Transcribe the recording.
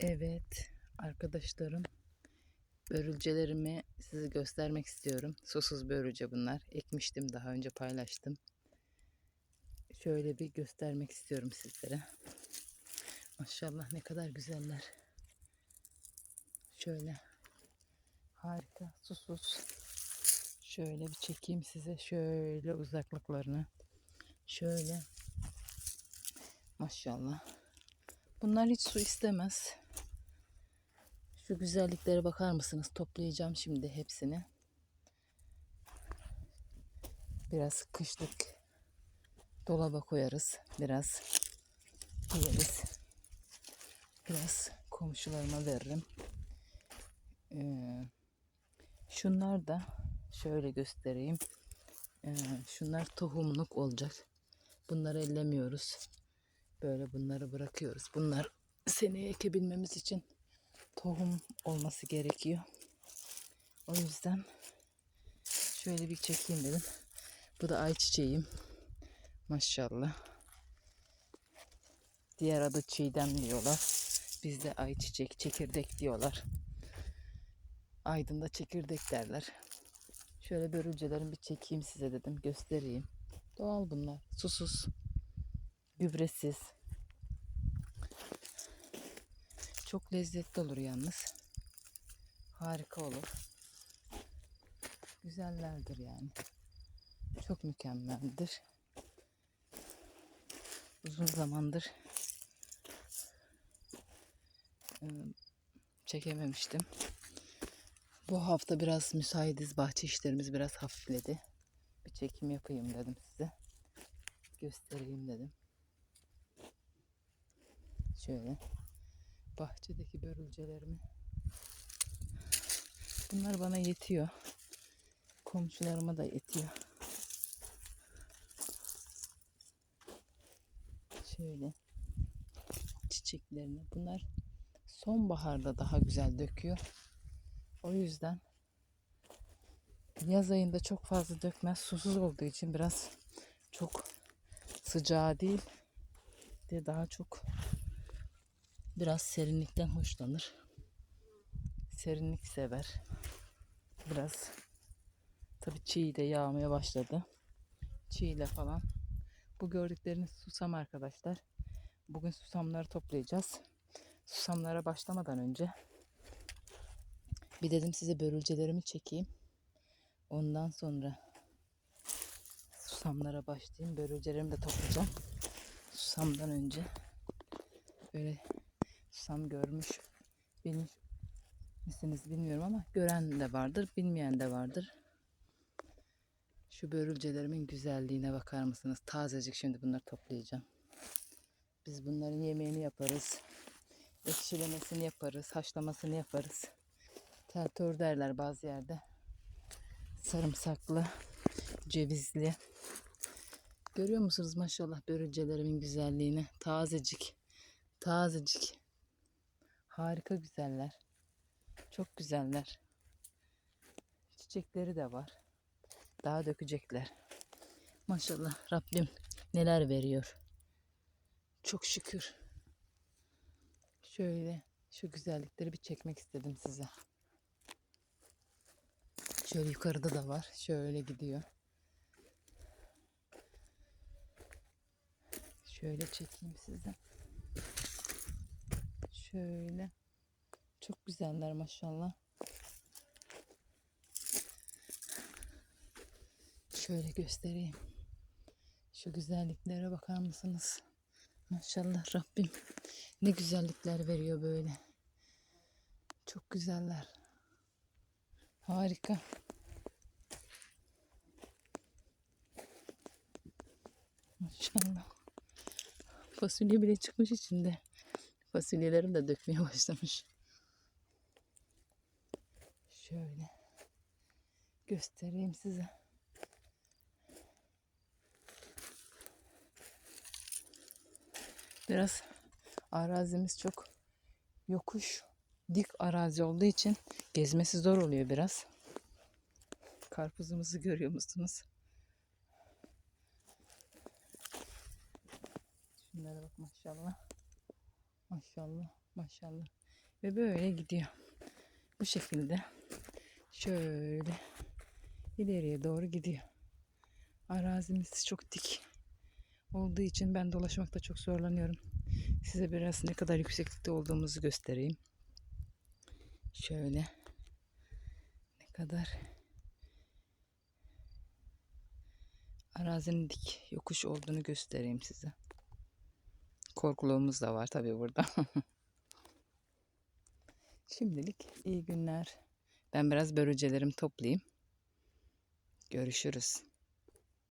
Evet arkadaşlarım börülcelerimi size göstermek istiyorum. Susuz börülce bunlar. Ekmiştim daha önce paylaştım. Şöyle bir göstermek istiyorum sizlere. Maşallah ne kadar güzeller. Şöyle harika susuz. Şöyle bir çekeyim size şöyle uzaklıklarını. Şöyle maşallah. Bunlar hiç su istemez. Şu güzelliklere bakar mısınız? Toplayacağım şimdi hepsini. Biraz kışlık dolaba koyarız. Biraz yeriz. Biraz komşularıma veririm. Ee, şunlar da şöyle göstereyim. Ee, şunlar tohumluk olacak. Bunları ellemiyoruz. Böyle bunları bırakıyoruz. Bunlar seneye ekebilmemiz için tohum olması gerekiyor. O yüzden şöyle bir çekeyim dedim. Bu da ayçiçeğim. Maşallah. Diğer adı çiğdem diyorlar. Bizde ayçiçek, çekirdek diyorlar. Aydın'da çekirdek derler. Şöyle börülcelerin bir çekeyim size dedim. Göstereyim. Doğal bunlar. Susuz. Gübresiz. Çok lezzetli olur yalnız. Harika olur. Güzellerdir yani. Çok mükemmeldir. Uzun zamandır çekememiştim. Bu hafta biraz müsaitiz. Bahçe işlerimiz biraz hafifledi. Bir çekim yapayım dedim size. Göstereyim dedim. Şöyle bahçedeki börülcelerimi. Bunlar bana yetiyor. Komşularıma da yetiyor. Şöyle çiçeklerini. Bunlar sonbaharda daha güzel döküyor. O yüzden yaz ayında çok fazla dökmez. Susuz olduğu için biraz çok sıcağı değil de daha çok biraz serinlikten hoşlanır. Serinlik sever. Biraz tabi çiğ de yağmaya başladı. Çiğ ile falan. Bu gördükleriniz susam arkadaşlar. Bugün susamları toplayacağız. Susamlara başlamadan önce bir dedim size börülcelerimi çekeyim. Ondan sonra susamlara başlayayım. Börülcelerimi de toplayacağım. Susamdan önce böyle susam görmüş bilmiş misiniz bilmiyorum ama gören de vardır, bilmeyen de vardır. Şu börülcelerimin güzelliğine bakar mısınız? Tazecik şimdi bunları toplayacağım. Biz bunların yemeğini yaparız. Ekşilemesini yaparız, haşlamasını yaparız. Teltör derler bazı yerde. Sarımsaklı, cevizli. Görüyor musunuz maşallah börülcelerimin güzelliğini? Tazecik, tazecik. Harika güzeller. Çok güzeller. Çiçekleri de var. Daha dökecekler. Maşallah Rabbim neler veriyor. Çok şükür. Şöyle şu güzellikleri bir çekmek istedim size. Şöyle yukarıda da var. Şöyle gidiyor. Şöyle çekeyim size. Şöyle. Çok güzeller maşallah. Şöyle göstereyim. Şu güzelliklere bakar mısınız? Maşallah Rabbim ne güzellikler veriyor böyle. Çok güzeller. Harika. Maşallah. Fasulye bile çıkmış içinde. Fasulyelerim de dökmeye başlamış. Şöyle göstereyim size. Biraz arazimiz çok yokuş, dik arazi olduğu için gezmesi zor oluyor biraz. Karpuzumuzu görüyor musunuz? Şunlara bak maşallah. Maşallah, maşallah. Ve böyle gidiyor. Bu şekilde şöyle ileriye doğru gidiyor. Arazimiz çok dik olduğu için ben dolaşmakta çok zorlanıyorum. Size biraz ne kadar yükseklikte olduğumuzu göstereyim. Şöyle ne kadar arazinin dik yokuş olduğunu göstereyim size. Korkuluğumuz da var tabii burada. Şimdilik iyi günler. Ben biraz börülcelerimi toplayayım. Görüşürüz.